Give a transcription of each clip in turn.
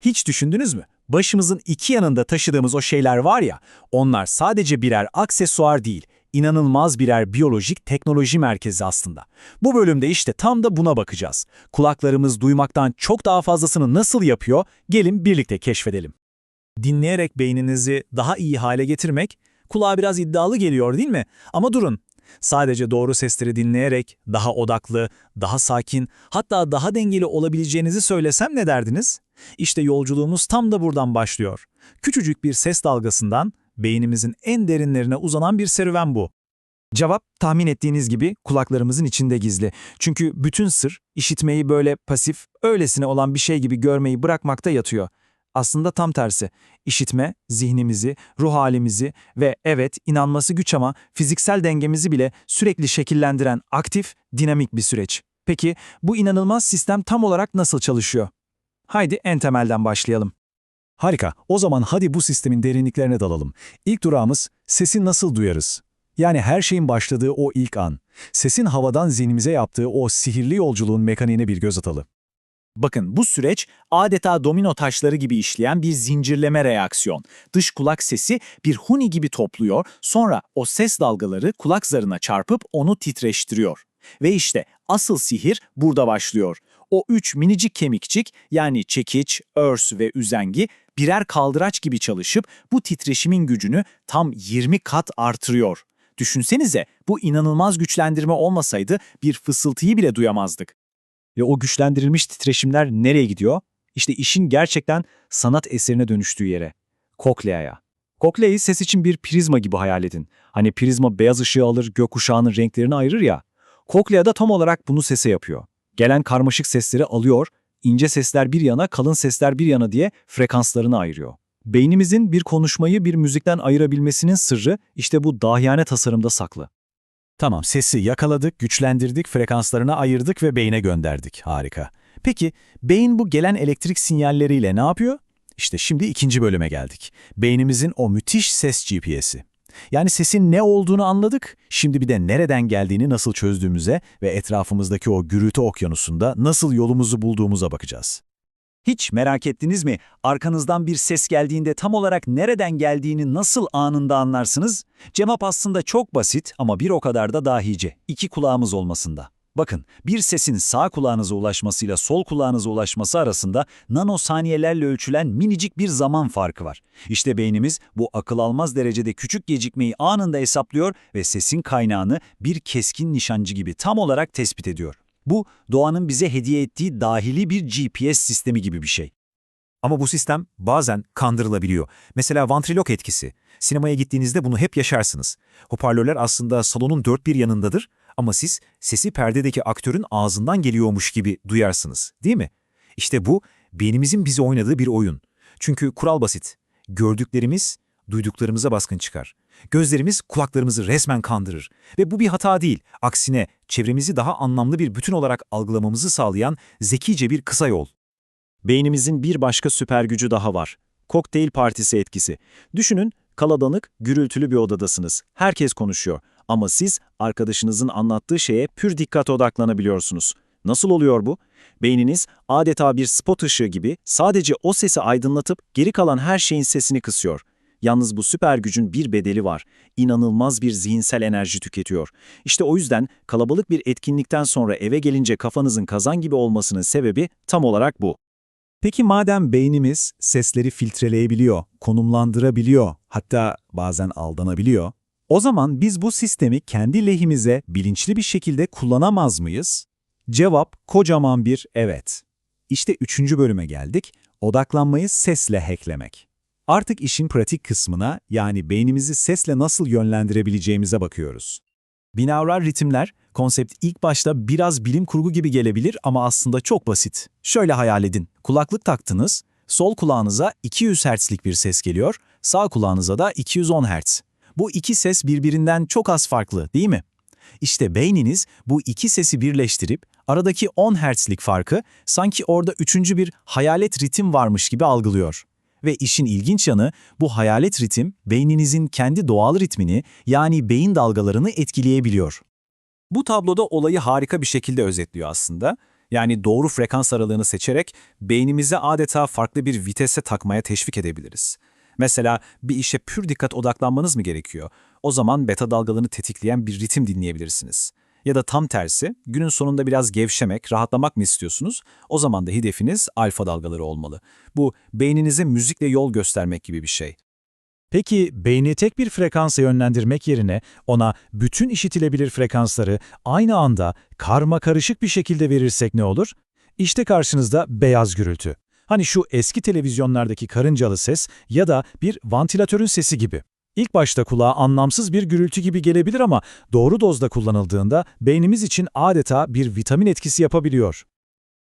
Hiç düşündünüz mü? Başımızın iki yanında taşıdığımız o şeyler var ya, onlar sadece birer aksesuar değil, inanılmaz birer biyolojik teknoloji merkezi aslında. Bu bölümde işte tam da buna bakacağız. Kulaklarımız duymaktan çok daha fazlasını nasıl yapıyor, gelin birlikte keşfedelim. Dinleyerek beyninizi daha iyi hale getirmek, kulağa biraz iddialı geliyor değil mi? Ama durun, sadece doğru sesleri dinleyerek daha odaklı, daha sakin, hatta daha dengeli olabileceğinizi söylesem ne derdiniz? İşte yolculuğumuz tam da buradan başlıyor. Küçücük bir ses dalgasından beynimizin en derinlerine uzanan bir serüven bu. Cevap tahmin ettiğiniz gibi kulaklarımızın içinde gizli. Çünkü bütün sır işitmeyi böyle pasif, öylesine olan bir şey gibi görmeyi bırakmakta yatıyor. Aslında tam tersi. İşitme, zihnimizi, ruh halimizi ve evet inanması güç ama fiziksel dengemizi bile sürekli şekillendiren aktif, dinamik bir süreç. Peki bu inanılmaz sistem tam olarak nasıl çalışıyor? Haydi en temelden başlayalım. Harika. O zaman hadi bu sistemin derinliklerine dalalım. İlk durağımız sesi nasıl duyarız? Yani her şeyin başladığı o ilk an. Sesin havadan zihnimize yaptığı o sihirli yolculuğun mekaniğine bir göz atalım. Bakın bu süreç adeta domino taşları gibi işleyen bir zincirleme reaksiyon. Dış kulak sesi bir huni gibi topluyor, sonra o ses dalgaları kulak zarına çarpıp onu titreştiriyor. Ve işte asıl sihir burada başlıyor. O üç minicik kemikçik yani çekiç, örs ve üzengi birer kaldıraç gibi çalışıp bu titreşimin gücünü tam 20 kat artırıyor. Düşünsenize bu inanılmaz güçlendirme olmasaydı bir fısıltıyı bile duyamazdık. Ve o güçlendirilmiş titreşimler nereye gidiyor? İşte işin gerçekten sanat eserine dönüştüğü yere. Kokleaya. Kokleayı ses için bir prizma gibi hayal edin. Hani prizma beyaz ışığı alır, gökkuşağının renklerini ayırır ya. Koklea da tam olarak bunu sese yapıyor. Gelen karmaşık sesleri alıyor, ince sesler bir yana, kalın sesler bir yana diye frekanslarını ayırıyor. Beynimizin bir konuşmayı bir müzikten ayırabilmesinin sırrı işte bu dahiyane tasarımda saklı. Tamam, sesi yakaladık, güçlendirdik, frekanslarına ayırdık ve beyne gönderdik. Harika. Peki, beyin bu gelen elektrik sinyalleriyle ne yapıyor? İşte şimdi ikinci bölüme geldik. Beynimizin o müthiş ses GPS'i. Yani sesin ne olduğunu anladık, şimdi bir de nereden geldiğini nasıl çözdüğümüze ve etrafımızdaki o gürültü okyanusunda nasıl yolumuzu bulduğumuza bakacağız. Hiç merak ettiniz mi? Arkanızdan bir ses geldiğinde tam olarak nereden geldiğini nasıl anında anlarsınız? Cevap aslında çok basit ama bir o kadar da dahice. İki kulağımız olmasında. Bakın, bir sesin sağ kulağınıza ulaşmasıyla sol kulağınıza ulaşması arasında nanosaniyelerle ölçülen minicik bir zaman farkı var. İşte beynimiz bu akıl almaz derecede küçük gecikmeyi anında hesaplıyor ve sesin kaynağını bir keskin nişancı gibi tam olarak tespit ediyor. Bu, doğanın bize hediye ettiği dahili bir GPS sistemi gibi bir şey. Ama bu sistem bazen kandırılabiliyor. Mesela vantrilok etkisi. Sinemaya gittiğinizde bunu hep yaşarsınız. Hoparlörler aslında salonun dört bir yanındadır ama siz sesi perdedeki aktörün ağzından geliyormuş gibi duyarsınız, değil mi? İşte bu beynimizin bize oynadığı bir oyun. Çünkü kural basit. Gördüklerimiz duyduklarımıza baskın çıkar. Gözlerimiz kulaklarımızı resmen kandırır. Ve bu bir hata değil. Aksine çevremizi daha anlamlı bir bütün olarak algılamamızı sağlayan zekice bir kısa yol. Beynimizin bir başka süper gücü daha var. Kokteyl partisi etkisi. Düşünün, kaladanık, gürültülü bir odadasınız. Herkes konuşuyor. Ama siz arkadaşınızın anlattığı şeye pür dikkat odaklanabiliyorsunuz. Nasıl oluyor bu? Beyniniz adeta bir spot ışığı gibi sadece o sesi aydınlatıp geri kalan her şeyin sesini kısıyor. Yalnız bu süper gücün bir bedeli var. İnanılmaz bir zihinsel enerji tüketiyor. İşte o yüzden kalabalık bir etkinlikten sonra eve gelince kafanızın kazan gibi olmasının sebebi tam olarak bu. Peki madem beynimiz sesleri filtreleyebiliyor, konumlandırabiliyor, hatta bazen aldanabiliyor, o zaman biz bu sistemi kendi lehimize bilinçli bir şekilde kullanamaz mıyız? Cevap kocaman bir evet. İşte üçüncü bölüme geldik, odaklanmayı sesle hacklemek. Artık işin pratik kısmına yani beynimizi sesle nasıl yönlendirebileceğimize bakıyoruz. Binaural ritimler, konsept ilk başta biraz bilim kurgu gibi gelebilir ama aslında çok basit. Şöyle hayal edin, kulaklık taktınız, sol kulağınıza 200 Hz'lik bir ses geliyor, sağ kulağınıza da 210 Hz. Bu iki ses birbirinden çok az farklı değil mi? İşte beyniniz bu iki sesi birleştirip aradaki 10 Hz'lik farkı sanki orada üçüncü bir hayalet ritim varmış gibi algılıyor. Ve işin ilginç yanı bu hayalet ritim beyninizin kendi doğal ritmini yani beyin dalgalarını etkileyebiliyor. Bu tabloda olayı harika bir şekilde özetliyor aslında. Yani doğru frekans aralığını seçerek beynimizi adeta farklı bir vitese takmaya teşvik edebiliriz. Mesela bir işe pür dikkat odaklanmanız mı gerekiyor? O zaman beta dalgalarını tetikleyen bir ritim dinleyebilirsiniz. Ya da tam tersi, günün sonunda biraz gevşemek, rahatlamak mı istiyorsunuz? O zaman da hedefiniz alfa dalgaları olmalı. Bu beyninize müzikle yol göstermek gibi bir şey. Peki beyni tek bir frekansa yönlendirmek yerine ona bütün işitilebilir frekansları aynı anda karma karışık bir şekilde verirsek ne olur? İşte karşınızda beyaz gürültü. Hani şu eski televizyonlardaki karıncalı ses ya da bir vantilatörün sesi gibi. İlk başta kulağa anlamsız bir gürültü gibi gelebilir ama doğru dozda kullanıldığında beynimiz için adeta bir vitamin etkisi yapabiliyor.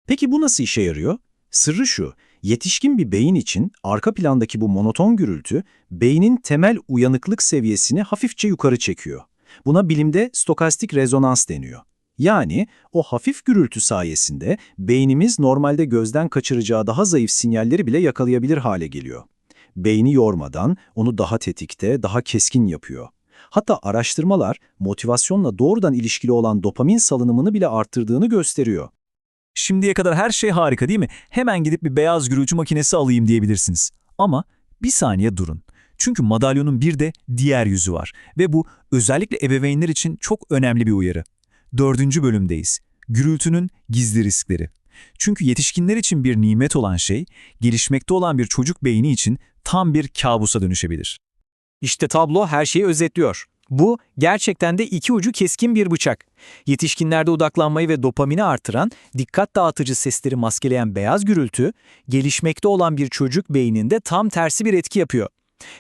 Peki bu nasıl işe yarıyor? Sırrı şu, yetişkin bir beyin için arka plandaki bu monoton gürültü, beynin temel uyanıklık seviyesini hafifçe yukarı çekiyor. Buna bilimde stokastik rezonans deniyor. Yani o hafif gürültü sayesinde beynimiz normalde gözden kaçıracağı daha zayıf sinyalleri bile yakalayabilir hale geliyor. Beyni yormadan onu daha tetikte, daha keskin yapıyor. Hatta araştırmalar motivasyonla doğrudan ilişkili olan dopamin salınımını bile arttırdığını gösteriyor. Şimdiye kadar her şey harika değil mi? Hemen gidip bir beyaz gürültü makinesi alayım diyebilirsiniz. Ama bir saniye durun. Çünkü madalyonun bir de diğer yüzü var. Ve bu özellikle ebeveynler için çok önemli bir uyarı. Dördüncü bölümdeyiz. Gürültünün gizli riskleri. Çünkü yetişkinler için bir nimet olan şey, gelişmekte olan bir çocuk beyni için tam bir kabusa dönüşebilir. İşte tablo her şeyi özetliyor. Bu gerçekten de iki ucu keskin bir bıçak. Yetişkinlerde odaklanmayı ve dopamini artıran, dikkat dağıtıcı sesleri maskeleyen beyaz gürültü, gelişmekte olan bir çocuk beyninde tam tersi bir etki yapıyor.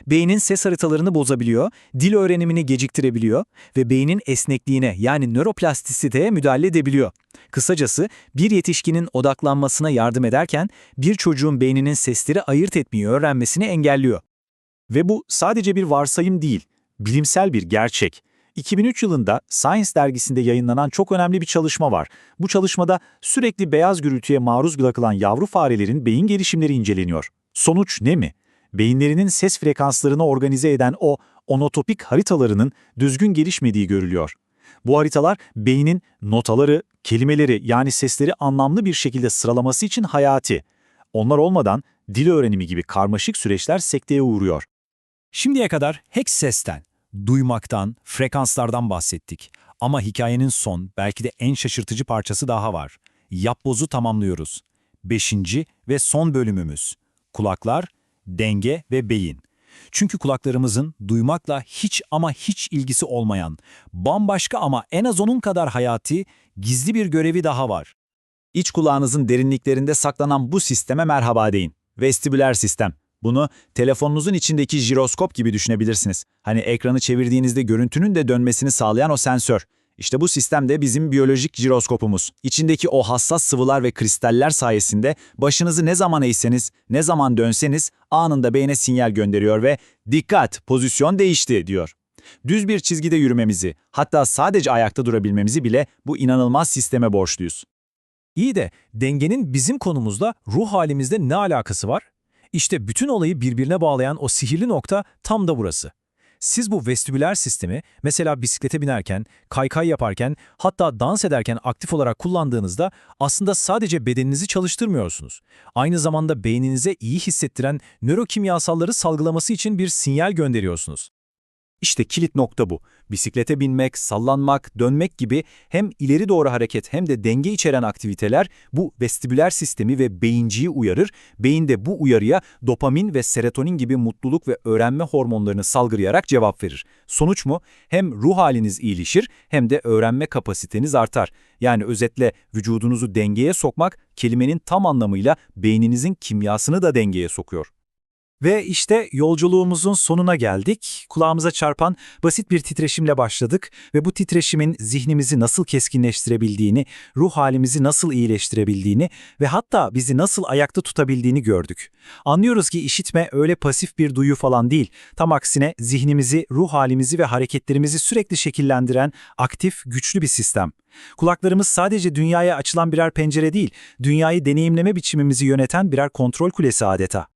Beynin ses haritalarını bozabiliyor, dil öğrenimini geciktirebiliyor ve beynin esnekliğine yani nöroplastisiteye müdahale edebiliyor. Kısacası bir yetişkinin odaklanmasına yardım ederken bir çocuğun beyninin sesleri ayırt etmeyi öğrenmesini engelliyor. Ve bu sadece bir varsayım değil, bilimsel bir gerçek. 2003 yılında Science dergisinde yayınlanan çok önemli bir çalışma var. Bu çalışmada sürekli beyaz gürültüye maruz bırakılan yavru farelerin beyin gelişimleri inceleniyor. Sonuç ne mi? Beyinlerinin ses frekanslarını organize eden o onotopik haritalarının düzgün gelişmediği görülüyor. Bu haritalar beynin notaları, kelimeleri yani sesleri anlamlı bir şekilde sıralaması için hayati. Onlar olmadan dil öğrenimi gibi karmaşık süreçler sekteye uğruyor. Şimdiye kadar hek sesten, duymaktan, frekanslardan bahsettik. Ama hikayenin son, belki de en şaşırtıcı parçası daha var. Yapboz'u tamamlıyoruz. Beşinci ve son bölümümüz. Kulaklar, denge ve beyin. Çünkü kulaklarımızın duymakla hiç ama hiç ilgisi olmayan, bambaşka ama en az onun kadar hayati, gizli bir görevi daha var. İç kulağınızın derinliklerinde saklanan bu sisteme merhaba deyin. Vestibüler sistem. Bunu telefonunuzun içindeki jiroskop gibi düşünebilirsiniz. Hani ekranı çevirdiğinizde görüntünün de dönmesini sağlayan o sensör. İşte bu sistem de bizim biyolojik jiroskopumuz. İçindeki o hassas sıvılar ve kristaller sayesinde başınızı ne zaman eğseniz, ne zaman dönseniz anında beyne sinyal gönderiyor ve dikkat pozisyon değişti diyor. Düz bir çizgide yürümemizi, hatta sadece ayakta durabilmemizi bile bu inanılmaz sisteme borçluyuz. İyi de dengenin bizim konumuzla ruh halimizde ne alakası var? İşte bütün olayı birbirine bağlayan o sihirli nokta tam da burası. Siz bu vestibüler sistemi mesela bisiklete binerken, kaykay yaparken, hatta dans ederken aktif olarak kullandığınızda aslında sadece bedeninizi çalıştırmıyorsunuz. Aynı zamanda beyninize iyi hissettiren nörokimyasalları salgılaması için bir sinyal gönderiyorsunuz. İşte kilit nokta bu. Bisiklete binmek, sallanmak, dönmek gibi hem ileri doğru hareket hem de denge içeren aktiviteler bu vestibüler sistemi ve beyinciyi uyarır. Beyin de bu uyarıya dopamin ve serotonin gibi mutluluk ve öğrenme hormonlarını salgılayarak cevap verir. Sonuç mu? Hem ruh haliniz iyileşir hem de öğrenme kapasiteniz artar. Yani özetle vücudunuzu dengeye sokmak kelimenin tam anlamıyla beyninizin kimyasını da dengeye sokuyor. Ve işte yolculuğumuzun sonuna geldik. Kulağımıza çarpan basit bir titreşimle başladık ve bu titreşimin zihnimizi nasıl keskinleştirebildiğini, ruh halimizi nasıl iyileştirebildiğini ve hatta bizi nasıl ayakta tutabildiğini gördük. Anlıyoruz ki işitme öyle pasif bir duyu falan değil. Tam aksine zihnimizi, ruh halimizi ve hareketlerimizi sürekli şekillendiren aktif, güçlü bir sistem. Kulaklarımız sadece dünyaya açılan birer pencere değil, dünyayı deneyimleme biçimimizi yöneten birer kontrol kulesi adeta.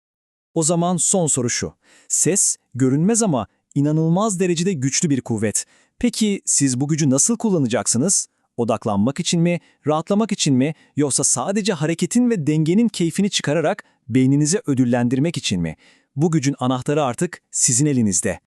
O zaman son soru şu. Ses, görünmez ama inanılmaz derecede güçlü bir kuvvet. Peki siz bu gücü nasıl kullanacaksınız? Odaklanmak için mi, rahatlamak için mi, yoksa sadece hareketin ve dengenin keyfini çıkararak beyninizi ödüllendirmek için mi? Bu gücün anahtarı artık sizin elinizde.